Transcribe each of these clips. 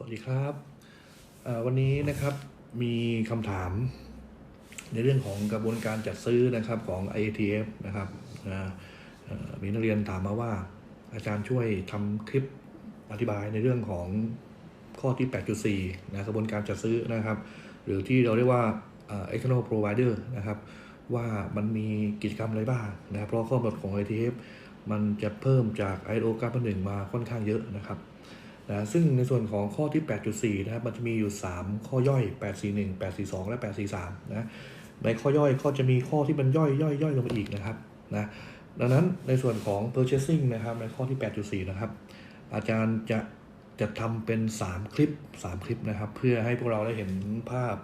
สวัสดีครับวันนี้นะครับมีคำถาม ในเรื่องของกระบวนการจัดซื้อนะครับของ IATF นะครับมีนักเรียนถามมาว่า อาจารย์ช่วยทำคลิปอธิบายในเรื่องของข้อที่ 8.4 นะกระบวนการจัดซื้อนะครับ หรือที่เราเรียกว่า external provider นะครับ ว่ามันมีกิจกรรมอะไรบ้างนะเพราะข้อกำหนดของ IATF มันจะเพิ่มจาก ILO 9001 มาค่อนข้างเยอะนะครับ นะซึ่งในส่วนของข้อที่ 8.4 นะครับมันจะมีอยู่ 3 ข้อย่อย 841 842 และ 843 นะในข้อย่อยก็จะมีข้อที่มันย่อยย่อยย่อยลงมาอีกนะครับนะดังนั้นในส่วนของ purchasing นะครับในข้อที่ 8.4 นะครับ อาจารย์จะจะทำเป็น 3 คลิป 3 คลิปนะครับ เพื่อให้พวกเราได้เห็นภาพ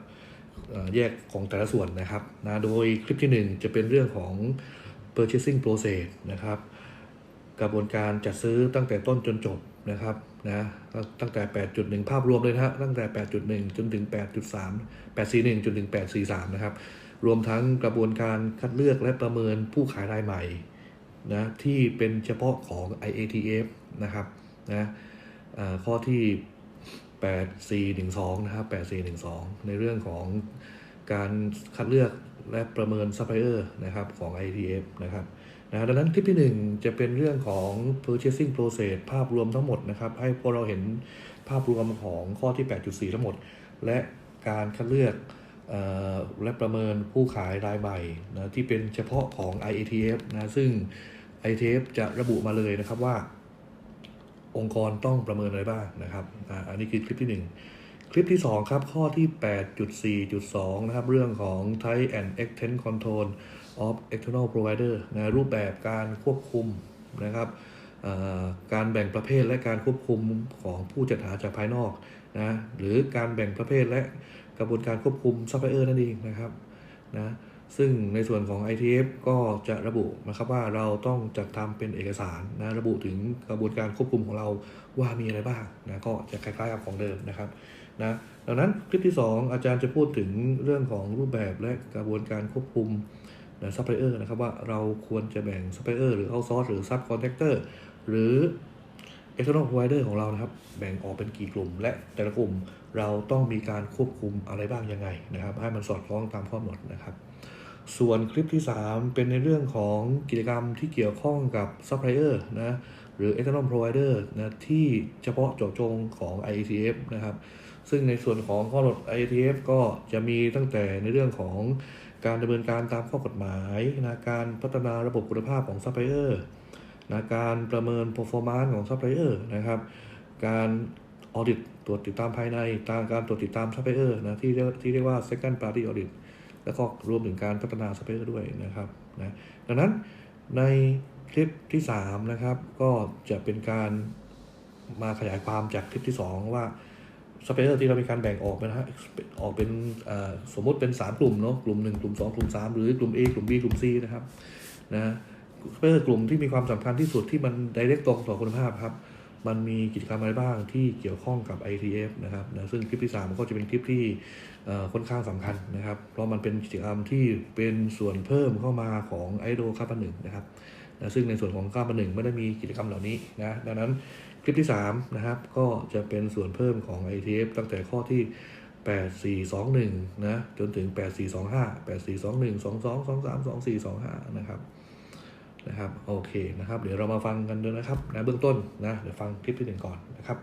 แยกของแต่ละส่วนนะครับนะโดยคลิปที่ 1 จะเป็นเรื่องของ purchasing process นะครับ กระบวนการจัดซื้อตั้งแต่ต้นจนจบนะครับนะตั้งแต่ 8.1 ภาพรวมเลยนะฮะตั้งแต่ 8.1 จนถึง 8.3 841 จนถึง 843 นะครับ รวมทั้งกระบวนการคัดเลือกและประเมินผู้ขายรายใหม่นะที่เป็นเฉพาะของ IATF นะครับนะข้อที่ 8412 นะครับ 8412 ในเรื่องของการคัดเลือกและประเมินซัพพลายเออร์นะครับของ IATF นะครับ นะดังนั้นคลิปที่ 1 จะเป็นเรื่องของ purchasing process ภาพรวมทั้งหมดนะครับ ให้พวกเราเห็นภาพรวมของข้อที่ 8.4 ทั้งหมด และการคัดเลือกออและประเมินผู้ขายรายใหม่นะที่เป็นเฉพาะของ IATF นะซึ่ง IATF จะระบุมาเลยนะครับว่า องค์กรต้องประเมินอะไรบ้างนะครับอันนี้คือคลิปที่ 1 คลิปที่ 2 ครับ ข้อที่ 8.4.2 นะครับ เรื่องของ Type and Extent Control of External Provider นะรูปแบบการควบคุมนะครับการแบ่งประเภทและการควบคุมของผู้จัดหาจากภายนอกนะหรือการแบ่งประเภทและกระบวนการควบคุมซัพพลายเออร์นั่นเองนะครับนะซึ่งในส่วนของ ITF ก็จะระบุนะครับว่าเราต้องจัดทำเป็นเอกสารนะระบุถึงกระบวนการควบคุมของเราว่ามีอะไรบ้างนะก็จะคล้ายๆกับของเดิมนะครับนะดังนั้นคลิปที่ 2 อาจารย์จะพูดถึงเรื่องของรูปแบบและกระบวนการควบคุม ซัพพลายเออร์นะครับว่าเราควรจะแบ่งซัพพลายเออร์หรือเอาซอร์สหรือซับคอนแทคเตอร์หรือ external provider ของเรานะครับ แบ่งออกเป็นกี่กลุ่ม และแต่ละกลุ่มเราต้องมีการควบคุมอะไรบ้างยังไงนะครับ ให้มันสอดคล้องตามข้อกำหนดนะครับ ส่วนคลิปที่ 3 เป็นในเรื่องของกิจกรรมที่เกี่ยวข้องกับซัพพลายเออร์นะหรือ external provider นะที่เฉพาะเจาะจงของ IATF นะครับ ซึ่งในส่วนของข้อกำหนด IATF ก็จะมีตั้งแต่ในเรื่องของ การดำเนินการตามข้อกฎหมายนะการพัฒนาระบบคุณภาพของซัพพลายเออร์นะการประเมิน performance ของซัพพลายเออร์นะครับ การออดิตตรวจติดตามภายในตามการตรวจติดตามซัพพลายเออร์นะที่เรียกที่เรียกว่า second party audit แล้วก็รวมถึงการพัฒนาซัพพลายเออร์ด้วยนะครับนะดังนั้นในคลิปที่ 3 นะครับ ก็จะเป็นการมาขยายความจากคลิปที่ 2 ว่า ซัพพลายเออร์ที่เรามีการแบ่งออกนะฮะออกเป็นสมมติเป็น 3 กลุ่มเนาะกลุ่ม 1 กลุ่ม 2 กลุ่ม 3 หรือกลุ่ม A กลุ่ม B กลุ่ม C นะครับนะซัพพลายเออร์กลุ่มที่มีความสำคัญที่สุดที่มัน direct ตรงต่อคุณภาพครับมันมีกิจกรรมอะไรบ้างที่เกี่ยวข้องกับ ITF นะครับนะซึ่งคลิปที่3ก็จะเป็นคลิปที่ค่อนข้างสำคัญนะครับ เพราะมันเป็นกิจกรรมที่เป็นส่วนเพิ่มเข้ามาของไอโดคาร์บหนึ่งนะครับนะซึ่งในส่วนของคาร์บหนึ่งไม่ได้มีกิจกรรมเหล่านี้นะดังนั้น คลิปที่ 3 นะครับ ก็จะเป็นส่วนเพิ่มของ ITF ตั้งแต่ข้อที่ 8421 นะ จนถึง 8425 8421 22 23 24 25 นะครับนะครับโอเคนะครับ เดี๋ยวเรามาฟังกันดูนะครับนะเบื้องต้นนะเดี๋ยวฟังคลิปที่หนึ่งก่อนนะครับ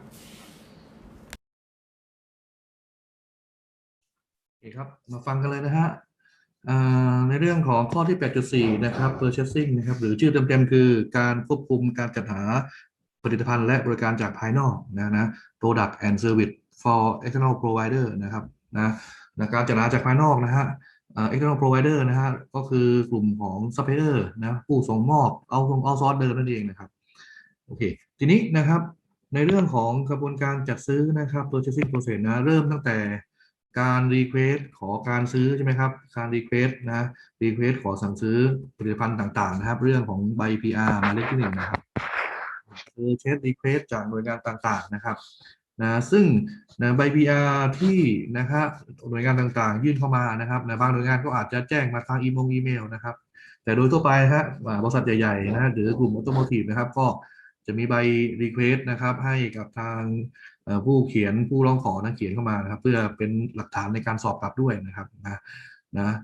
โอเคครับมาฟังกันเลยนะฮะอ่าในเรื่องของข้อที่ 8.4 นะครับ purchasing นะครับ หรือชื่อเต็มๆ คือการควบคุมการจัดหา ผลิตภัณฑ์และบริการจากภายนอกนะนะ product and service for external provider นะครับนะนะการจัดหาจากภายนอกนะฮะเอ่อ external provider นะฮะก็คือกลุ่มของ supplier นะผู้ส่งมอบเอาส่งเอาซอสเดิมนั่นเองนะครับโอเคทีนี้นะครับในเรื่องของกระบวนการจัดซื้อนะครับ purchasing process นะเริ่มตั้งแต่การ request ขอการซื้อใช่ไหมครับการ request นะ request ขอสั่งซื้อผลิตภัณฑ์ต่างๆนะครับ เรื่องของใบ PR มาเลขที่หนึ่งนะครับ purchase request จากหน่วยงานต่างๆนะครับนะซึ่งนะใบ PR ที่นะครับหน่วยงานต่างๆ ยื่นเข้ามานะครับนะบางหน่วยงานก็อาจจะแจ้งมาทางอีเมลอีเมลนะครับ แต่โดยทั่วไปฮะบริษัทใหญ่ๆนะหรือกลุ่มออโตโมทีฟนะครับ ก็จะมีใบ request นะครับ ให้กับทางผู้เขียนผู้ร้องขอนะเขียนเข้ามานะครับ เพื่อเป็นหลักฐานในการสอบกลับด้วยนะครับนะนะ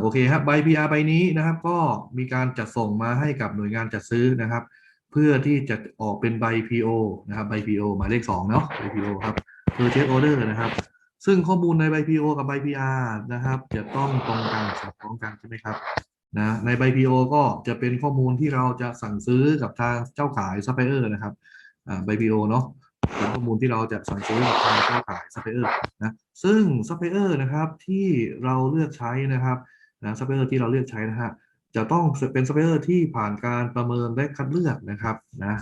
โอเคครับใบ PR ใบนี้นะครับ ก็มีการจัดส่งมาให้กับหน่วยงานจัดซื้อนะครับ เพื่อที่จะออกเป็นใบ PO นะครับใบ PO หมายเลข2เนาะใบ PO ครับ Purchase Order นะครับ ซึ่งข้อมูลในใบ PO กับใบ PR นะครับ จะต้องตรงกันสอดคล้องกันใช่ไหมครับนะในใบ PO ก็จะเป็นข้อมูลที่เราจะสั่งซื้อกับทางเจ้าขายซัพพลายเออร์นะครับอ่าใบ PO เนาะเป็นข้อมูลที่เราจะสั่งซื้อกับทางเจ้าขายซัพพลายเออร์นะซึ่งซัพพลายเออร์นะครับที่เราเลือกใช้นะครับนะซัพพลายเออร์ที่เราเลือกใช้นะฮะ จะต้องเป็นซัพพลายเออร์ที่ผ่านการประเมินและคัดเลือกนะครับนะ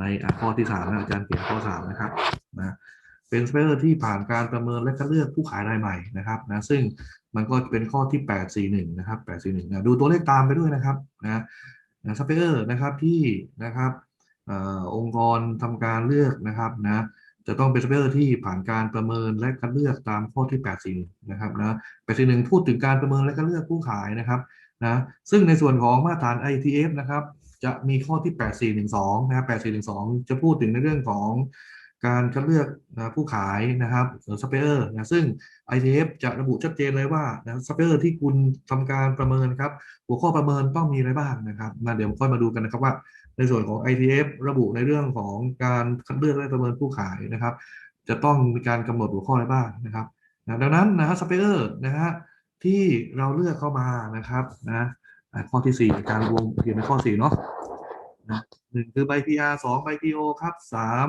ในข้อที่สามนะอาจารย์เขียนข้อสามนะครับนะเป็นสเปอร์ที่ผ่านการประเมินและคัดเลือกผู้ขายรายใหม่นะครับนะซึ่งมันก็เป็นข้อที่ 841 นะครับ 841นะดูตัวเลขตามไปด้วยนะครับนะนะสเปอร์นะครับที่นะครับอองค์กรทำการเลือกนะครับนะจะต้องเป็นสเปอร์ที่ผ่านการประเมินและคัดเลือกตามข้อที่ 841 นะครับนะ841พูดถึงการประเมินและคัดเลือกผู้ขายนะครับ นะซึ่งในส่วนของมาตรฐาน ITF นะครับ จะมีข้อที่ 8412 นะครับ8412 จะพูดถึงในเรื่องของการคัดเลือกนะผู้ขายนะครับหรือซัพพลายเออร์นะซึ่ง ITF จะระบุชัดเจนเลยว่าซัพพลายเออร์ที่คุณทำการประเมินครับ หัวข้อประเมินต้องมีอะไรบ้างนะครับมาเดี๋ยวค่อยมาดูกันนะครับว่า ในส่วนของ ITF ระบุในเรื่องของการคัดเลือกและประเมินผู้ขายนะครับ จะต้องมีการกำหนดหัวข้ออะไรบ้างนะครับนะดังนั้นนะฮะซัพพลายเออร์นะฮะ ที่เราเลือกเข้ามานะครับนะข้อที่ 4 การรวมเขียนในข้อ 4 เนาะหนึ่งคือใบ PR สองใบ PO ครับสาม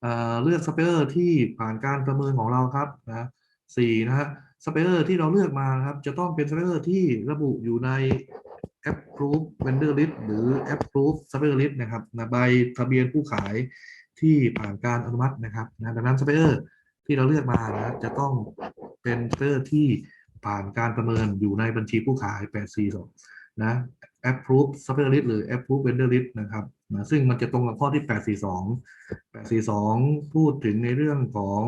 เเลือกสเปเออร์ที่ผ่านการประเมินของเราครับนะสี่นะฮะสเปเออร์ที่เราเลือกมานะครับ จะต้องเป็นสเปเออร์ที่ระบุอยู่ใน Approve Vendor List หรือ Approve Supplier List นะครับนะใบทะเบียนผู้ขายที่ผ่านการอนุมัตินะครับนะดังนั้นสเปเออร์ที่เราเลือกมานะจะต้องเป็นสเปเออร์ที่ ผ่านการประเมินอยู่ในบัญชีผู้ขาย842นะ Approve Supplier List หรือ Approve Vendor List นะครับนะซึ่งมันจะตรงกับข้อที่ 842 842 พูดถึงในเรื่องของ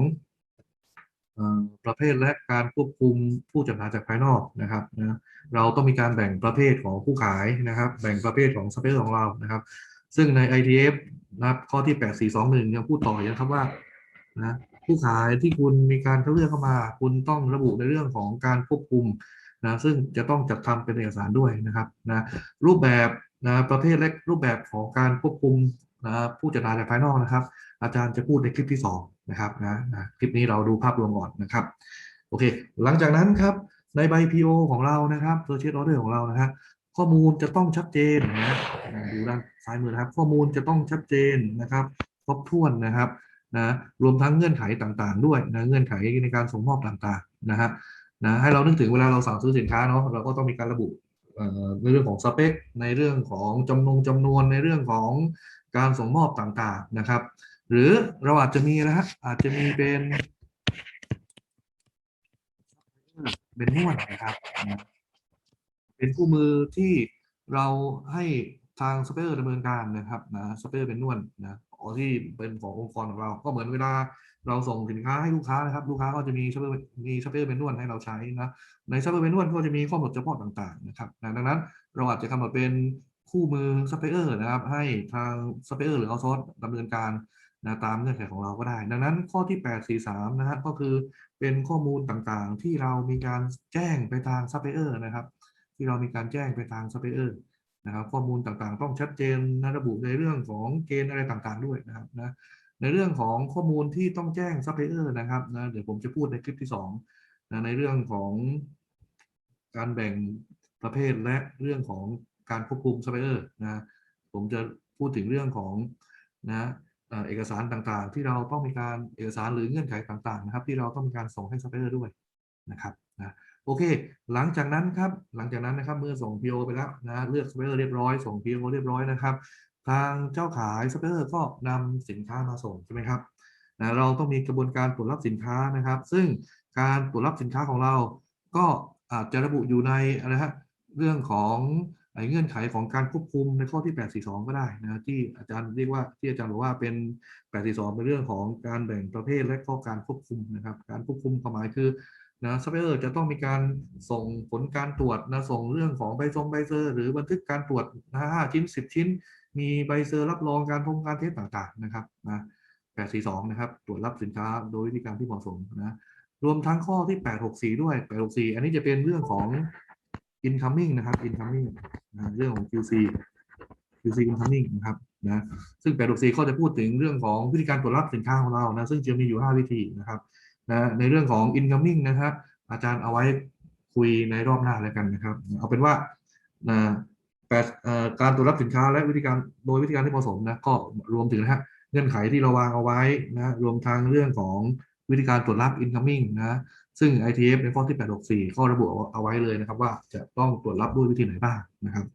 อประเภทและการควบคุมผู้จำหน่ายจากภายนอกนะครับนะเราต้องมีการแบ่งประเภทของผู้ขายนะครับ แบ่งประเภทของซัพพลายเออร์ของเรานะครับ ซึ่งใน ITF นะข้อที่ 8421ยังพูดต่อยังครับว่านะ ผู้ขายที่คุณมีการเข้าเลือกเข้ามา คุณต้องระบุในเรื่องของการควบคุมนะซึ่งจะต้องจัดทำเป็นเอกสารด้วยนะครับนะรูปแบบนะประเภทและรูปแบบของการควบคุมนะผู้จำหน่ายจากภายนอกนะครับ อาจารย์จะพูดในคลิปที่2นะครับนะนะคลิปนี้เราดูภาพรวมก่อนนะครับโอเค หลังจากนั้นครับในใบ PO ของเรานะครับ Purchase Order ของเรานะครับข้อมูลจะต้องชัดเจนนะดูด้านซ้ายมือนะครับ ข้อมูลจะต้องชัดเจนนะครับครบถ้วนนะครับ นะรวมทั้งเงื่อนไขต่างๆ ด้วยนะเงื่อนไขในการส่งมอบต่างๆนะฮะนะให้เรานึกถึงเวลาเราสั่งซื้อสินค้าเนาะเราก็ต้องมีการระบุในเรื่องของสเปค ในเรื่องของจำนงจำนวนในเรื่องของการส่งมอบต่างๆนะครับ หรือเราอาจจะมีนะฮะอาจจะมีเป็น เป็นนวดนะครับเป็นคู่มือที่เราให้ทางสเปอร์ดำเนินการนะครับนะสเปอร์เป็นนวดนะ ที่เป็นขององค์กรของเรา ก็เหมือนเวลาเราส่งสินค้าให้ลูกค้านะครับ ลูกค้าก็จะมีสเปอร์มีสเปอร์เป็นวดให้เราใช้นะในสเปอร์เป็นวดก็จะมีข้อกำหนดเฉพาะต่างๆนะครับดังนั้นเราอาจจะกำหนดเป็นคู่มือสเปอร์นะครับ ให้ทางสเปอร์หรือเอาซอสดำเนินการนะตามเงื่อนไขของเราก็ได้ ดังนั้นข้อที่ 843 นะฮะก็คือเป็นข้อมูลต่างๆ ที่เรามีการแจ้งไปทางซัพพลายเออร์นะครับ ที่เรามีการแจ้งไปทางซัพพลายเออร์ นะครับข้อมูลต่างๆ ต้องชัดเจนนะระบุในเรื่องของเกณฑ์อะไรต่างๆด้วยนะครับนะในเรื่องของข้อมูลที่ต้องแจ้งซัพพลายเออร์นะครับนะเดี๋ยวผมจะพูดในคลิปที่2นะในเรื่องของการแบ่งประเภทและเรื่องของการควบคุมซัพพลายเออร์นะผมจะพูดถึงเรื่องของนะเอกสารต่างๆ ที่เราต้องมีการเอกสารหรือเงื่อนไขต่างๆนะครับ ที่เราต้องมีการส่งให้ซัพพลายเออร์ด้วยนะครับ โอเค หลังจากนั้นครับ หลังจากนั้นนะครับ เมื่อส่ง PO ไปแล้วนะ เลือกซัพพลายเออร์เรียบร้อย ส่ง PO เรียบร้อยนะครับ ทางเจ้าขายซัพพลายเออร์ก็นำสินค้ามาส่งใช่ไหมครับนะเราต้องมีกระบวนการตรวจรับสินค้านะครับ ซึ่งการตรวจรับสินค้าของเรา ก็อาจจะระบุอยู่ในอะไรฮะ เรื่องของเงื่อนไขของการควบคุมในข้อที่ 842 ก็ได้นะที่อาจารย์เรียกว่าที่อาจารย์บอกว่าเป็น 842 เป็นเรื่องของการแบ่งประเภทและข้อการควบคุมนะครับ การควบคุมความหมายคือ นะซัพพลายเออร์จะต้องมีการส่งผลการตรวจนะส่งเรื่องของใบทรงใบเซอร์ หรือบันทึกการตรวจนะห้าชิ้น10ชิ้น มีใบเซอร์รับรองการพบการเทสต่างๆนะครับนะ842นะครับ ตรวจรับสินค้าโดยวิธีการที่เหมาะสมนะรวมทั้งข้อที่864ด้วย864อันนี้จะเป็นเรื่องของ incoming นะครับ incoming นะเรื่องของ QC QC incoming นะครับนะซึ่ง864ข้อจะพูดถึงเรื่องของวิธีการตรวจรับสินค้าของเรานะซึ่งจะมีอยู่5วิธีนะครับ นะในเรื่องของ incoming นะครับ อาจารย์เอาไว้คุยในรอบหน้าแล้วกันนะครับ เอาเป็นว่านะแปดการตรวจรับสินค้าและวิธีการโดยวิธีการที่เหมาะสมนะก็รวมถึงนะฮะเงื่อนไขที่เราวางเอาไว้นะรวมทั้งเรื่องของวิธีการตรวจรับ incoming นะซึ่ง ITF ในข้อที่ 864ก็ระบุเอาไว้เลยนะครับ ว่าจะต้องตรวจรับด้วยวิธีไหนบ้างนะครับ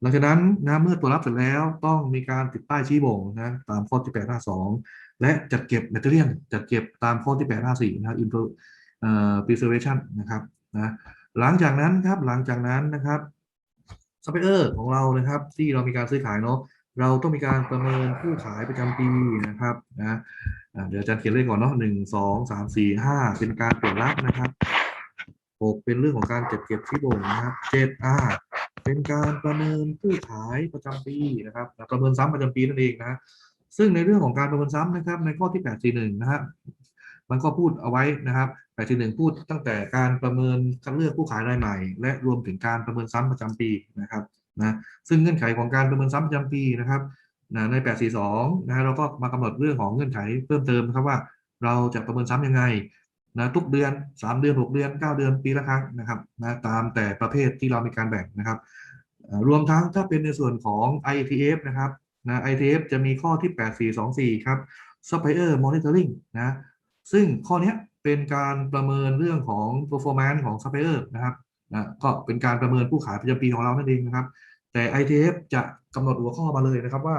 หลังจากนั้นนะเมื่อตรวจรับเสร็จแล้วต้องมีการติดป้ายชี้บ่งนะตามข้อที่ 852 และจัดเก็บแบตเตอรี่จัดเก็บตามข้อที่854นะครับ info เอ่อ preservation นะครับนะหลังจากนั้นครับหลังจากนั้นนะครับซัพพลายเออร์ของเรานะครับที่เรามีการซื้อขายเนาะเราต้องมีการประเมินผู้ขายประจำปีนะครับนะเดี๋ยวอาจารย์เขียนเลขก่อนเนาะหนึ่งสองสามสี่ห้าเป็นการตรวจรับนะครับหกเป็นเรื่องของการจัดเก็บที่บ่งนะครับเจ็ดอ่าเป็นการประเมินผู้ขายประจำปีนะครับประเมินซ้ำประจำปีนั่นเองนะ ซึ่งในเรื่องของการประเมินซ้ำนะครับ ในข้อที่ 841 นะฮะมันก็พูดเอาไว้นะครับ841 พูดตั้งแต่การประเมินคัดเลือกผู้ขายรายใหม่ และรวมถึงการประเมินซ้ำประจำปีนะครับนะซึ่งเงื่อนไขของการประเมินซ้ำประจำปีนะครับนะใน 842 นะฮะเราก็มากำหนดเรื่องของเงื่อนไขเพิ่มเติมนะครับว่า เราจะประเมินซ้ำยังไงนะทุกเดือน 3 เดือน 6 เดือน 9 เดือนปีละครั้งนะครับนะตามแต่ประเภทที่เรามีการแบ่งนะครับ รวมทั้งถ้าเป็นในส่วนของ ITF นะครับ นะ ITF จะมีข้อที่ 8424 ครับ Supplier Monitoring นะ ซึ่งข้อนี้เป็นการประเมินเรื่องของ performance ของ supplier นะครับนะก็เป็นการประเมินผู้ขายประจำปีของเรานั่นเองนะครับ แต่ ITF จะกำหนดหัวข้อมาเลยนะครับว่า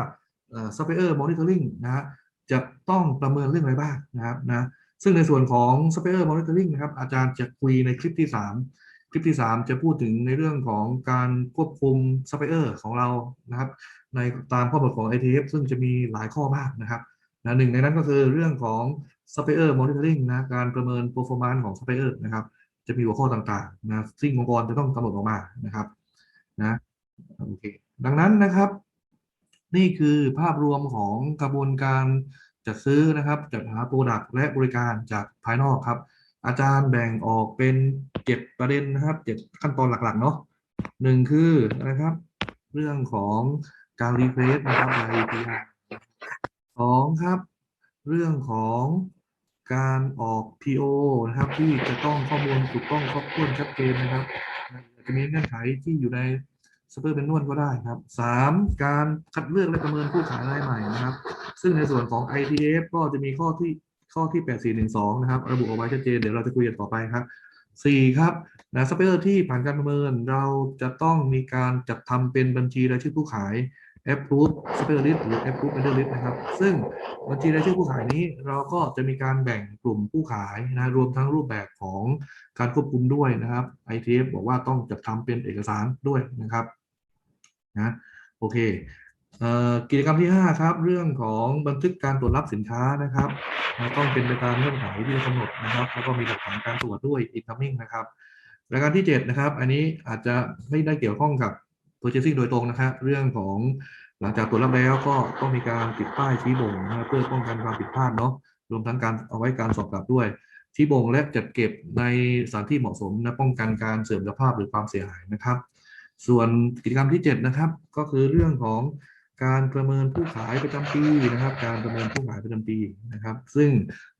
เออ supplier monitoring นะฮะจะต้องประเมินเรื่องอะไรบ้างนะครับนะซึ่งในส่วนของ supplier monitoring นะครับอาจารย์จะคุยในคลิปที่ 3 คลิปที่ 3 จะพูดถึงในเรื่องของการควบคุม supplier ของเรานะครับ ในตามข้อกำหนดของ ITF ซึ่งจะมีหลายข้อมากนะครับนะหนึ่งในนั้นก็คือเรื่องของ supplier monitoring นะการประเมิน performance ของ supplier นะครับ จะมีหัวข้อต่างๆนะซึ่งองค์กรจะต้องกำหนดออกมานะครับนะโอเคดังนั้นนะครับ นี่คือภาพรวมของกระบวนการจัดซื้อนะครับ จัดหาโปรดักต์และบริการจากภายนอกครับ อาจารย์แบ่งออกเป็นเจ็ดประเด็นนะครับเจ็ดขั้นตอนหลักๆเนาะหนึ่งคือนะครับ เรื่องของการรีเฟรชนะครับราย API สองครับ เรื่องของการออก PO นะครับ ที่จะต้องข้อมูลถูกต้องครบถ้วนชัดเจนนะครับจะมีเงื่อนไขที่อยู่ในสเปอร์เป็นนวลก็ได้ครับสามการคัดเลือกและประเมินผู้ขายรายใหม่นะครับ ซึ่งในส่วนของ ITF ก็จะมีข้อที่ ข้อที่ 8412 นะครับ ระบุเอาไว้ชัดเจน เดี๋ยวเราจะคุยกันต่อไปครับสี่ครับนะซัพพลายเออร์ที่ผ่านการประเมินเราจะต้องมีการจัดทำเป็นบัญชีรายชื่อผู้ขาย approve supplier list หรือ approve vendor list นะครับ ซึ่งบัญชีรายชื่อผู้ขายนี้เราก็จะมีการแบ่งกลุ่มผู้ขายนะรวมทั้งรูปแบบของการควบคุมด้วยนะครับ ITF บอกว่าต้องจัดทำเป็นเอกสารด้วยนะครับนะโอเค กิจกรรมที่ 5 ครับ เรื่องของบันทึกการตรวจรับสินค้านะครับต้องเป็นไปตามเงื่อนไขที่กำหนดนะครับ แล้วก็มีหลักฐานการตรวจด้วย incoming นะครับรายการที่ 7 นะครับ อันนี้อาจจะไม่ได้เกี่ยวข้องกับ purchasing โดยตรงนะครับเรื่องของหลังจากตรวจรับแล้วก็ต้องมีการติดป้ายชี้บ่งนะเพื่อป้องกันความผิดพลาดเนาะรวมทั้งการเอาไว้การสอบกลับด้วยชี้บ่งและจัดเก็บในสถานที่เหมาะสมนะป้องกันการเสื่อมสภาพหรือความเสียหายนะครับ ส่วนกิจกรรมที่ 7 นะครับ ก็คือเรื่องของ การประเมินผู้ขายประจำปีนะครับ การประเมินผู้ขายประจำปีนะครับ ซึ่ง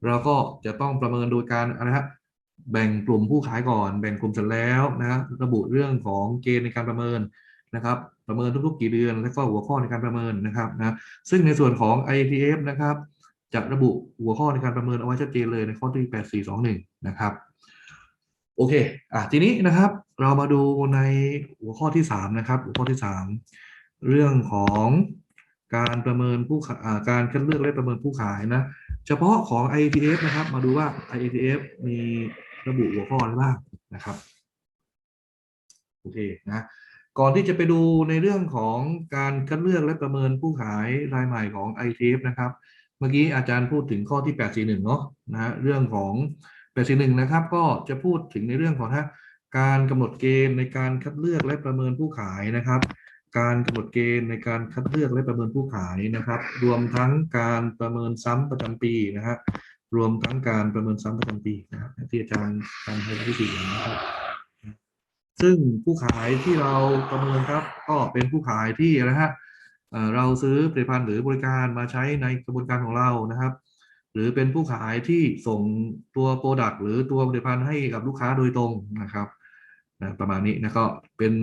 เราก็จะต้องประเมินโดยการอะไรครับแบ่งกลุ่มผู้ขายก่อน แบ่งกลุ่มเสร็จแล้วนะครับระบุเรื่องของเกณฑ์ในการประเมินนะครับ ประเมินทุกๆ กี่เดือน และก็หัวข้อในการประเมินนะครับนะซึ่งในส่วนของ IPF นะครับจะระบุหัวข้อในการประเมินเอาไว้ชัดเจนเลยในข้อที่ 8421 นะครับ โอเคอะทีนี้นะครับ เรามาดูในหัวข้อที่ 3 นะครับ หัวข้อที่ 3 เรื่องของการประเมินผู้ขาอ่าการคัดเลือกและประเมินผู้ขายนะ เฉพาะของ IATF นะครับ มาดูว่า IATF มีระบุหัวข้ออะไรบ้างนะครับโอเคนะก่อนที่จะไปดูในเรื่องของการคัดเลือกและประเมินผู้ขายรายใหม่ของ IATF นะครับ เมื่อกี้อาจารย์พูดถึงข้อที่ 841 เนาะนะเรื่องของ 841 นะครับ ก็จะพูดถึงในเรื่องของฮะการกำหนดเกณฑ์ในการคัดเลือกและประเมินผู้ขายนะครับ การกำหนดเกณฑ์ในการคัดเลือกและประเมินผู้ขายนะครับ รวมทั้งการประเมินซ้ำประจำปีนะฮะรวมทั้งการประเมินซ้ำประจำปีนะครับที่อาจารย์การให้ที่สี่นะครับซึ่งผู้ขายที่เราประเมินครับ ก็เป็นผู้ขายที่นะฮะเราซื้อผลิตภัณฑ์หรือบริการมาใช้ในกระบวนการของเรานะครับ หรือเป็นผู้ขายที่ส่งตัวโปรดักต์หรือตัวผลิตภัณฑ์ให้กับลูกค้าโดยตรงนะครับ นะประมาณนี้นะก็เป็น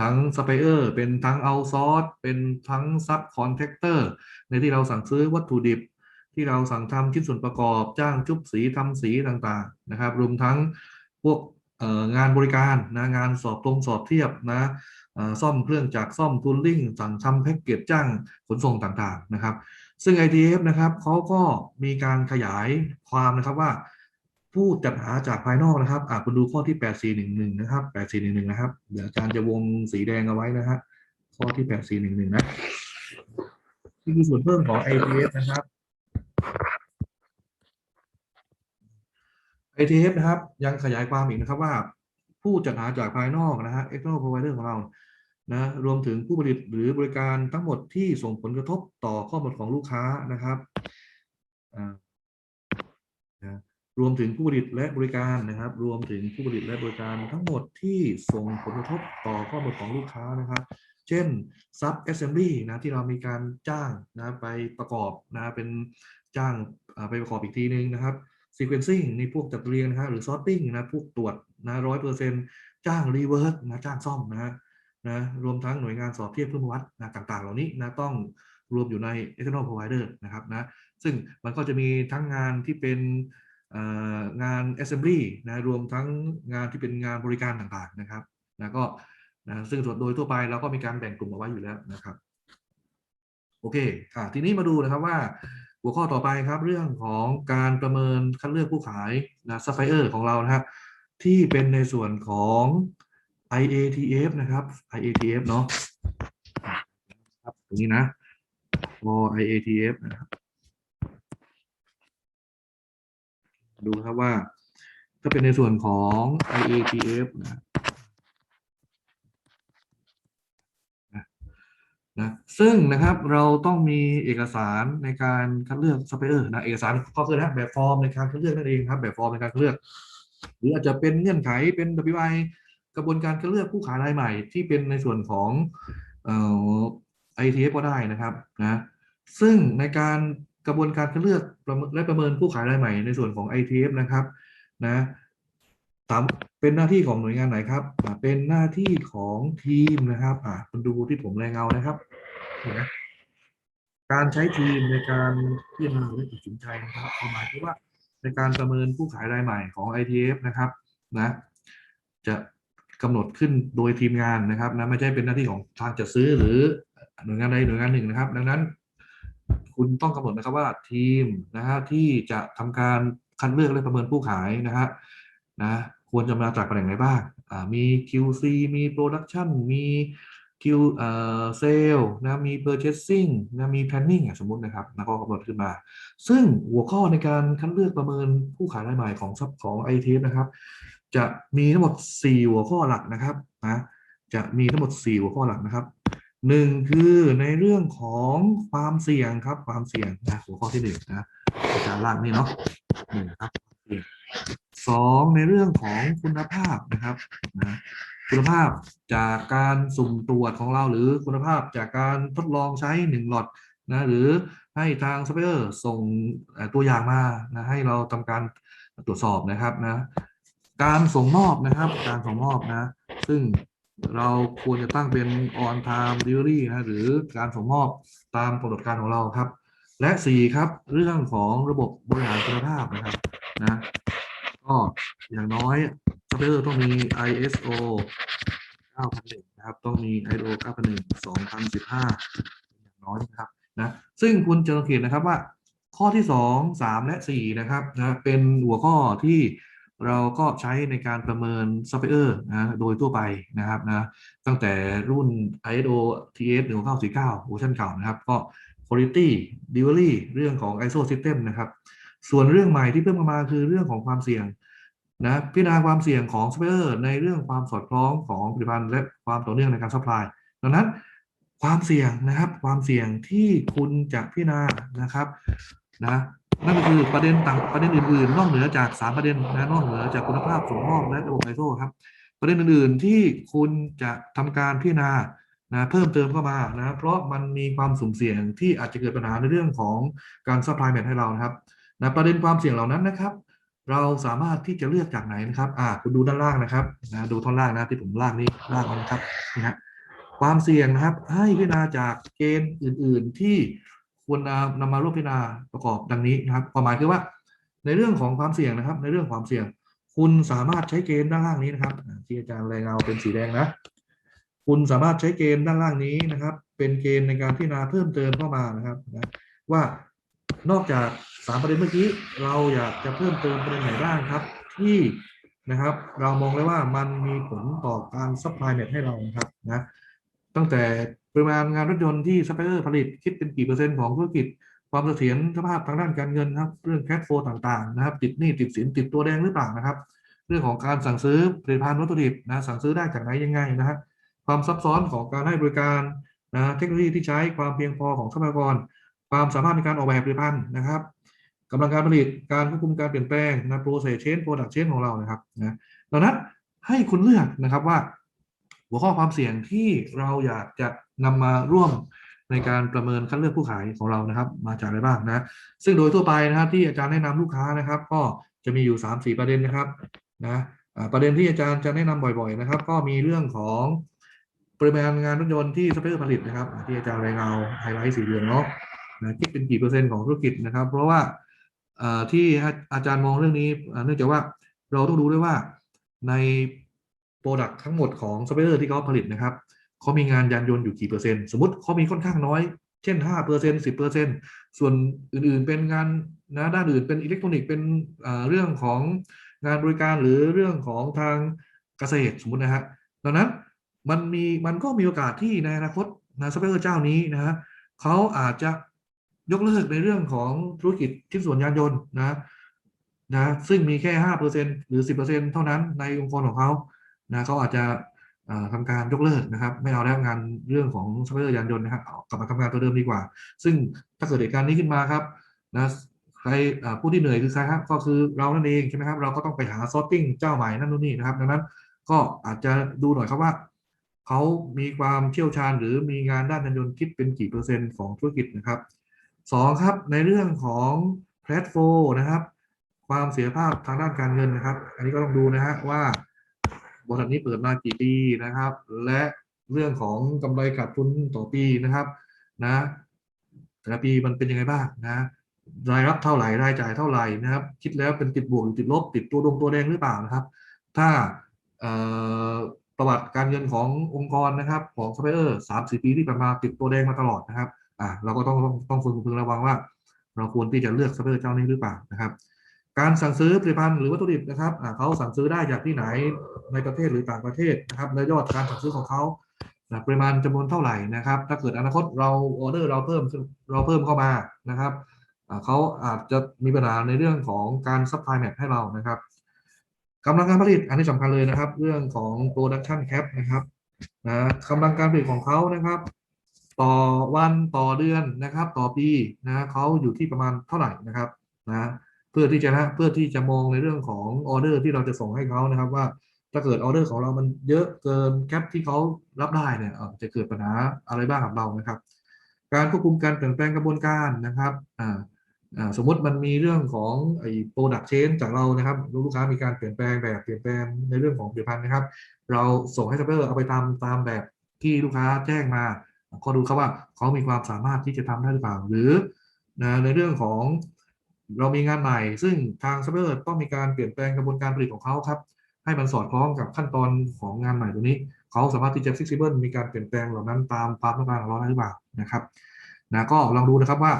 ทั้งซัพพลายเออร์เป็นทั้งเอาซอร์สเป็นทั้งซับคอนแทคเตอร์ในที่เราสั่งซื้อวัตถุดิบ ที่เราสั่งทำชิ้นส่วนประกอบจ้างจุบสีทำสีต่างๆนะครับ รวมทั้งพวกงานบริการนะงานสอบตรงสอบเทียบนะซ่อมเครื่องจักซ่อมทูลลิ่งสั่งทำแพ็กเกจจ้างขนส่งต่างๆนะครับ ซึ่ง ITF นะครับเขาก็มีการขยายความนะครับว่า ผู้จัดหาจากภายนอกนะครับอ่าคุณดูข้อที่8411นะครับ8411นะครับ เดี๋ยวอาจารย์จะวงสีแดงเอาไว้นะฮะข้อที่8411นะนี่คือส่วนเพิ่มของ ITF นะครับ ITF นะครับ ยังขยายความอีกนะครับว่า ผู้จัดหาจากภายนอกนะฮะ external provider ของเรานะรวมถึงผู้ผลิตหรือบริการทั้งหมดที่ส่งผลกระทบต่อข้อมูลของลูกค้านะครับอ่า รวมถึงผู้ผลิตและบริการนะครับ รวมถึงผู้ผลิตและบริการทั้งหมดที่ส่งผลกระทบต่อข้อมูลของลูกค้านะครับ เช่น sub assembly นะที่เรามีการจ้างนะไปประกอบนะเป็นจ้างไปประกอบอีกทีนึงนะครับ sequencing ในพวกจัดเรียงนะฮะหรือ sorting นะพวกตรวจนะร้อยเปอร์เซ็นต์จ้าง rework นะจ้างซ่อมนะฮะนะรวมทั้งหน่วยงานสอบเทียบเพื่อวัดนะต่างๆ เหล่านี้นะต้องรวมอยู่ใน external provider นะครับนะซึ่งมันก็จะมีทั้งงานที่เป็น งาน assembly นะรวมทั้งงานที่เป็นงานบริการต่างๆนะครับนะก็นะซึ่งส่วนโดยทั่วไปเราก็มีการแบ่งกลุ่มเอาไว้อยู่แล้วนะครับโอเคอะทีนี้มาดูนะครับว่าหัวข้อต่อไปครับเรื่องของการประเมินคัดเลือกผู้ขายนะซัพพลายเออร์ของเรานะครับที่เป็นในส่วนของ IATF นะครับ IATF เนาะครับตรงนี้นะพอ IATF นะครับ ดูนะครับว่า ถ้าเป็นในส่วนของ IATF นะนะซึ่งนะครับเราต้องมีเอกสารในการคัดเลือกซัพพลายเออร์นะเอกสารก็คือนะแบบฟอร์มในการคัดเลือกนั่นเองครับ แบบฟอร์มในการคัดเลือก หรืออาจจะเป็นเงื่อนไขเป็น WI กระบวนการคัดเลือกผู้ขายรายใหม่ ที่เป็นในส่วนของเอ่อ ITF ก็ได้นะครับนะซึ่งในการ กระบวนการคัดเลือกและประเมินผู้ขายรายใหม่ในส่วนของ ITF นะครับนะตามเป็นหน้าที่ของหน่วยงานไหนครับเป็นหน้าที่ของทีมนะครับอ่าคุณดูที่ผมแรงเงานะครับนไหมการใช้ทีมในการพิจารณาและตัดสินใจนะครับหมายถึงว่าในการประเมินผู้ขายรายใหม่ของ ITF นะครับนะจะกำหนดขึ้นโดยทีมงานนะครับนะไม่ใช่เป็นหน้าที่ของทางจัดซื้อหรือหน่วยงานใดหน่วยงานหนึ่งนะครับ ดังนั้น คุณต้องกำหนดนะครับว่าทีมนะฮะที่จะทำการคัดเลือกและประเมินผู้ขายนะฮะนะควรจะมาจากตำแหน่งไหนบ้างมี QC มี Production มี Q เอ่อ Sale นะมี Purchasing นะมี Planning สมมุตินะครับแล้วก็กำหนดขึ้นมา ซึ่งหัวข้อในการคัดเลือกประเมินผู้ขายรายใหม่ของซับของ i t นะครับ จะมีทั้งหมด 4 หัวข้อหลักนะครับนะจะมีทั้งหมด 4 หัวข้อหลักนะครับ หนึ่งคือในเรื่องของความเสี่ยงครับ ความเสี่ยงนะหัวข้อที่หนึ่งนะอาจารย์ลางนี่เนาะหนึ่งครับสองในเรื่องของคุณภาพนะครับนะคุณภาพจากการสุ่มตรวจของเราหรือคุณภาพจากการทดลองใช้หนึ่งหลอดนะหรือให้ทางซัพพลายเออร์ส่งตัวอย่างมานะให้เราทำการตรวจสอบนะครับนะการส่งมอบนะครับ การส่งมอบนะ ซึ่ง เราควรจะตั้งเป็น on time delivery นะหรือการส่งมอบตามกำหนดการของเราครับ และสี่ครับ เรื่องของระบบบริหารคุณภาพนะครับนะก็อย่างน้อยซัพพลายเออร์ต้องมี ISO 9001 นะครับ ต้องมี ISO 9001 2015 อย่างน้อยนะครับนะซึ่งคุณจะสังเกตนะครับว่าข้อที่สองสามและสี่นะครับนะเป็นหัวข้อที่ เราก็ใช้ในการประเมินซัพพลายเออร์นะโดยทั่วไปนะครับนะตั้งแต่รุ่น ISO TS 1949เวอร์ชันเก่านะครับ ก็ Quality Delivery เรื่องของ ISO System นะครับ ส่วนเรื่องใหม่ที่เพิ่มเข้ามาคือเรื่องของความเสี่ยงนะพิจารณาความเสี่ยงของซัพพลายเออร์ในเรื่องความสอดคล้องของผลิตภัณฑ์และความต่อเนื่องในการซัพพลายดังนั้นความเสี่ยงนะครับ ความเสี่ยงที่คุณจะพิจารณานะครับนะ นั่นก็คือประเด็นต่างประเด็นอื่นๆ นอกเหนือจากสามประเด็นนะนอกเหนือจากคุณภาพส่งมอบและระบบไอโซครับประเด็นอื่นๆที่คุณจะทำการพิจารณานะเพิ่มเติมเข้ามานะเพราะมันมีความสุ่มเสี่ยงที่อาจจะเกิดปัญหาในเรื่องของการซัพพลายแมทให้เรานะครับนะประเด็นความเสี่ยงเหล่านั้นนะครับ เราสามารถที่จะเลือกจากไหนนะครับอ่าคุณดูด้านล่างนะครับนะดูท่อนล่างนะที่ผมล่ากนี่ล่ากเอานะครับนี่ฮะความเสี่ยงนะครับให้พิจารณาจากเกณฑ์อื่น ๆที่ ควรนำมาร่วมพิจารณาประกอบดังนี้นะครับความหมายคือว่า ในเรื่องของความเสี่ยงนะครับ ในเรื่องความเสี่ยง คุณสามารถใช้เกณฑ์ด้านล่างนี้นะครับอาที่อาจารย์รายงานเป็นสีแดงนะ คุณสามารถใช้เกณฑ์ด้านล่างนี้นะครับ เป็นเกณฑ์ในการพิจารณาเพิ่มเติมเข้ามานะครับนะว่านอกจากสามประเด็นเมื่อกี้เราอยากจะเพิ่มเติมประเด็นไหนบ้างครับ ที่นะครับ เรามองเลยว่ามันมีผลต่อการซัพพลายเน็ตให้เรานะครับนะตั้งแต่ ปริมาณงานรถยนต์ที่ซัพพลายเออร์ผลิตคิดเป็นกี่เปอร์เซ็นต์ของธุรกิจ ความเสถียรสภาพทางด้านการเงินครับเรื่องแคชโฟต่างๆนะครับติดหนี้ติดสินติดตัวแดงหรือเปล่านะครับ เรื่องของการสั่งซื้อผลิตภัณฑ์วัตถุดิบนะสั่งซื้อได้จากไหนยังไงนะฮะความซับซ้อนของการให้บริการนะเทคโนโลยีที่ใช้ความเพียงพอของทรัพยากร ความสามารถในการออกแบบผลิตภัณฑ์นะครับกำลังการผลิตการควบคุมการเปลี่ยนแปลงนะ process change product change ของเรานะครับนะดังนั้นให้คุณเลือกนะครับว่า หัวข้อความเสี่ยงที่เราอยากจะนำมาร่วมในการประเมินคัดเลือกผู้ขายของเรานะครับ มาจากอะไรบ้างนะ ซึ่งโดยทั่วไปนะครับที่อาจารย์แนะนำลูกค้านะครับ ก็จะมีอยู่ 3-4 ประเด็นนะครับนะประเด็นที่อาจารย์จะแนะนำบ่อยๆนะครับ ก็มีเรื่องของปริมาณงานรถยนต์ที่สเปเอร์ผลิตนะครับ ที่อาจารย์รายงานไฮไลท์สีเหลืองเนาะนะคิดเป็นกี่เปอร์เซ็นต์ของธุรกิจนะครับ เพราะว่าที่อาจารย์มองเรื่องนี้เนื่องจากว่าเราต้องดูด้วยว่าใน โปรดักต์ทั้งหมดของซัพพลายเออร์ที่เขาผลิตนะครับเขามีงานยานยนต์อยู่กี่เปอร์เซ็นต์สมมติเขามีค่อนข้างน้อย เช่น5เปอร์เซ็นต์สิบเปอร์เซ็นต์ส่วนอื่นๆเป็นงานนะด้านอื่นเป็นอิเล็กทรอนิกส์เป็นเรื่องของงานบริการหรือเรื่องของทางเกษตรสมมตินะฮะดังนั้นมันมีมันก็มีโอกาสที่ในอนาคตนะซัพพลายเออร์เจ้านี้นะฮะเขาอาจจะยกเลิกในเรื่องของธุรกิจชิ้นส่วนยานยนต์นะนะซึ่งมีแค่ห้าเปอร์เซ็นหรือสิบเปอร์เซ็นเท่านั้นในองค์กรของเขา นะเขาอาจจะอ่าทำการยกเลิกนะครับ ไม่เอาแล้วงานเรื่องของซัพพลายเออร์ยานยนต์นะครับกลับมาทำงานตัวเดิมดีกว่า ซึ่งถ้าเกิดเหตุการณ์นี้ขึ้นมาครับนะใครผู้ที่เหนื่อยคือใครครับก็คือเรานั่นเองใช่ไหมครับเราก็ต้องไปหาซอร์ติ้งเจ้าใหม่นั่นนู่นนี่นะครับ ดังนั้นก็อาจจะดูหน่อยครับว่าเขามีความเชี่ยวชาญ หรือมีงานด้านยานยนต์คิดเป็นกี่เปอร์เซ็นต์ของธุรกิจนะครับสองครับในเรื่องของแพลตโฟนะครับ ความเสียภาพทางด้านการเงินนะครับ อันนี้ก็ต้องดูนะฮะว่า บริษัทนี้เปิดมากี่ปีนะครับ และเรื่องของกำไรขาดทุนต่อปีนะครับนะแต่ละปีมันเป็นยังไงบ้างนะรายรับเท่าไหร่รายจ่ายเท่าไหร่นะครับ คิดแล้วเป็นติดบวกหรือติดลบติดตัวดงตัวแดงหรือเปล่านะครับ ถ้าประวัติการเงินขององค์กรนะครับ ของซัพพลายเออร์สามสี่ปีที่ผ่านมาติดตัวแดงมาตลอดนะครับอ่าเราก็ต้องต้องต้องควรพึงระวังว่า เราควรที่จะเลือกซัพพลายเออร์เจ้านี้หรือเปล่านะครับ การสั่งซื้อผลิตภัณฑ์หรือวัตถุดิบนะครับเขาสั่งซื้อได้จากที่ไหนในประเทศหรือต่างประเทศนะครับและยอดการสั่งซื้อของเขาปริมาณจำนวนเท่าไหร่นะครับ ถ้าเกิดอนาคตเราออเดอร์เราเพิ่มเราเพิ่มเข้ามานะครับเขาอาจจะมีปัญหาในเรื่องของการซัพพลายแมทให้เรานะครับกำลังการผลิตอันนี้สำคัญเลยนะครับ เรื่องของ production cap นะครับนะกำลังการผลิตของเขานะครับ ต่อวันต่อเดือนนะครับ ต่อปีนะเขาอยู่ที่ประมาณเท่าไหร่นะครับนะ เพื่อที่จะนะเพื่อที่จะมองในเรื่องของออเดอร์ที่เราจะส่งให้เขานะครับว่าถ้าเกิดออเดอร์ของเรามันเยอะเกินแคปที่เขารับได้เนี่ยจะเกิดปัญหาอะไรบ้างกับเรานะครับ การควบคุมการเปลี่ยนแปลงกระบวนการนะครับสมมติมันมีเรื่องของไอ้โปรดักเชนจากเรานะครับลูกค้ามีการเปลี่ยนแปลงแบบเปลี่ยนแปลงในเรื่องของผลิตภัณฑ์นะครับ เราส่งให้ซัพพลายเออร์เอาไปตามตามแบบที่ลูกค้าแจ้งมาก็ดูครับว่าเขามีความสามารถที่จะทำได้หรือเปล่า หรือนะในเรื่องของ เรามีงานใหม่ ซึ่งทางซัพพลายเออร์ต้องมีการเปลี่ยนแปลงกระบวนการผลิตของเขาครับ ให้มันสอดคล้องกับขั้นตอนของงานใหม่ตัวนี้ เขาสามารถที่จะ flexible มีการเปลี่ยนแปลงเหล่านั้นตามความต้องการของเราได้หรือเปล่านะครับนะก็ลองดูนะครับว่า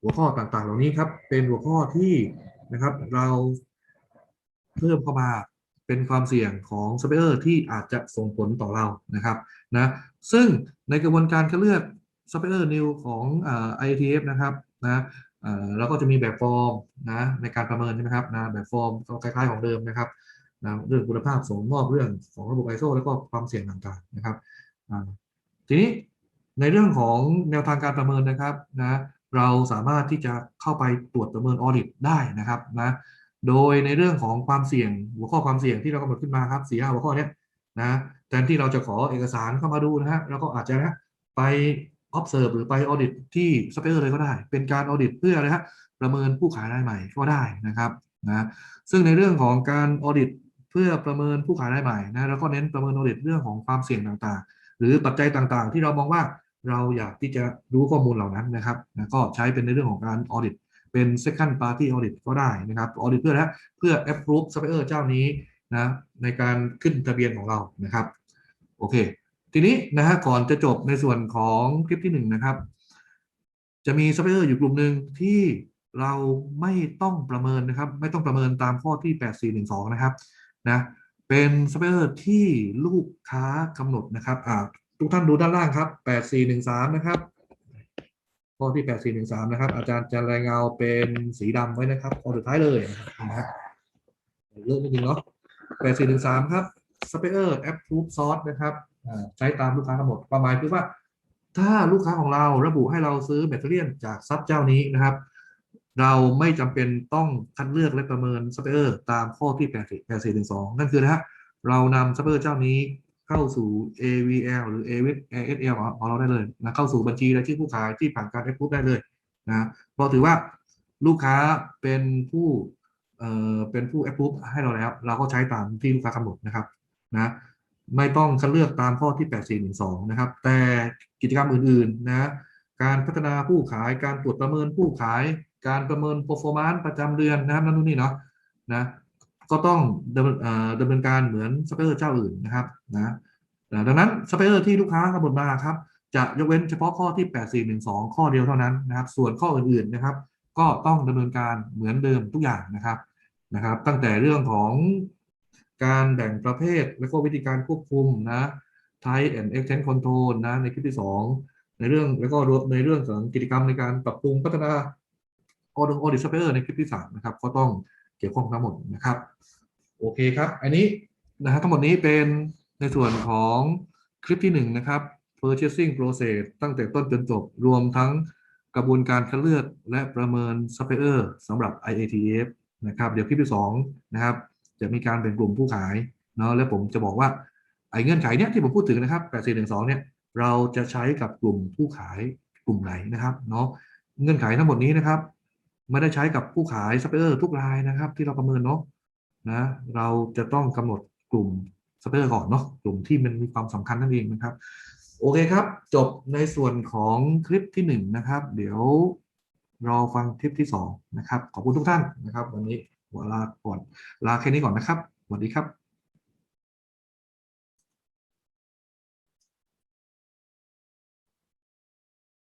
หัวข้อต่างๆ เหล่านี้ครับ เป็นหัวข้อที่นะครับ เราเพิ่มเข้ามาเป็นความเสี่ยงของซัพพลายเออร์ที่อาจจะส่งผลต่อเรานะครับนะซึ่งในกระบวนการคัดเลือกซัพพลายเออร์นิวของอ่า IATF นะครับนะ อ่าเราก็จะมีแบบฟอร์มนะในการประเมินใช่ไหมครับนะแบบฟอร์มก็คล้ายๆของเดิมนะครับนะเรื่องคุณภาพส่งมอบเรื่องของระบบ ISO แล้วก็ความเสี่ยงต่างๆนะครับทีนี้ในเรื่องของแนวทางการประเมินนะครับนะเราสามารถที่จะเข้าไปตรวจประเมินออดิตได้นะครับนะโดยในเรื่องของความเสี่ยงหัวข้อความเสี่ยงที่เรากำหนดขึ้นมาครับสี่ห้าหัวข้อเนี้ยนะแทนที่เราจะขอเอกสารเข้ามาดูนะฮะเราก็อาจจะนะไป observe หรือไป audit ที่ supplier เลยก็ได้ เป็นการ audit เพื่ออะไรฮะประเมินผู้ขายรายใหม่ก็ได้นะครับนะซึ่งในเรื่องของการ audit เพื่อประเมินผู้ขายรายใหม่นะแล้วก็เน้นประเมิน audit เรื่องของความเสี่ยงต่างๆ หรือปัจจัยต่างๆ ที่เรามองว่าเราอยากที่จะรู้ข้อมูลเหล่านั้นนะครับนะก็ใช้เป็นในเรื่องของการ audit เป็น second party audit ก็ได้นะครับ audit เพื่อแล้วเพื่อ approve supplier เจ้านี้นะในการขึ้นทะเบียนของเรานะครับโอเค ทีนี้นะฮะก่อนจะจบในส่วนของคลิปที่หนึ่งนะครับ จะมีซัพพลายเออร์อยู่กลุ่มหนึ่งที่เราไม่ต้องประเมินนะครับ ไม่ต้องประเมินตามข้อที่ 8412 นะครับนะเป็นซัพพลายเออร์ที่ลูกค้ากำหนดนะครับอ่าทุกท่านดูด้านล่างครับ 8413 นะครับ ข้อที่ 8413 นะครับ อาจารย์จะรายงานเป็นสีดำไว้นะครับข้อสุดท้ายเลยนะครับเลือกนิดนึงเนาะ8413 ครับ supplier approve source นะครับ ใช้ตามลูกค้ากำหนดความหมายคือว่า ถ้าลูกค้าของเราระบุให้เราซื้อแบตเตอรี่จากซับเจ้านี้นะครับ เราไม่จำเป็นต้องคัดเลือกและประเมิน supplier ตามข้อที่8412 นั่นคือนะฮะเรานำ supplier เจ้านี้เข้าสู่ AVL หรือ ASL ของเราได้เลยนะเข้าสู่บัญชีรายชื่อผู้ขายที่ผ่านการ approve ได้เลยนะเพราะถือว่าลูกค้าเป็นผู้เอ่อเป็นผู้ approve ให้เราแล้ว เราก็ใช้ตามที่ลูกค้ากำหนดนะครับนะ ไม่ต้องคัดเลือกตามข้อที่ 8412 นะครับ แต่กิจกรรมอื่นๆนะการพัฒนาผู้ขายการตรวจประเมินผู้ขาย การประเมิน performance ประจำเดือนนะครับนั่นนู่นนี่เนาะนะก็ต้องดำเนินเนินการเหมือนซัพพลายเออร์เจ้าอื่นนะครับนะดังนั้นซัพพลายเออร์ที่ลูกค้ากำหนดมาครับจะยกเว้นเฉพาะข้อที่ 8412 ข้อเดียวเท่านั้นนะครับ ส่วนข้ออื่นๆนะครับ ก็ต้องดำเนินการเหมือนเดิมทุกอย่างนะครับนะครับ ตั้งแต่เรื่องของ การแบ่งประเภทและก็วิธีการควบคุมนะ Type and Extent Control นะในคลิปที่ 2 ในเรื่องแล้วก็ในเรื่องของกิจกรรมในการปรับปรุงพัฒนาออดออดิสเปอร์ในคลิปที่ 3 นะครับ ก็ต้องเกี่ยวข้องทั้งหมดนะครับ โอเคครับ อันนี้นะฮะทั้งหมดนี้เป็นในส่วนของคลิปที่ 1 นะครับ purchasing process ตั้งแต่ต้นจนจบรวมทั้งกระบวนการคัดเลือกและประเมิน supplier สำหรับ IATF นะครับ เดี๋ยวคลิปที่ 2 นะครับ จะมีการแบ่งกลุ่มผู้ขายเนาะแล้วผมจะบอกว่าไอ้เงื่อนไขเนี้ยที่ผมพูดถึงนะครับ8412เนี่ยเราจะใช้กับกลุ่มผู้ขายกลุ่มไหนนะครับเนาะเงื่อนไขทั้งหมดนี้นะครับไม่ได้ใช้กับผู้ขายซัพพลายเออร์ทุกรายนะครับ ที่เราประเมินเนาะนะเราจะต้องกำหนดกลุ่มซัพพลายเออร์ก่อนเนาะกลุ่มที่มันมีความสำคัญนั่นเองนะครับ โอเคครับ จบในส่วนของคลิปที่หนึ่งนะครับ เดี๋ยวรอฟังคลิปที่สองนะครับขอบคุณทุกท่านนะครับ วันนี้ ขอลาก่อน ลาแค่นี้ก่อนนะครับ สวัสดีครับ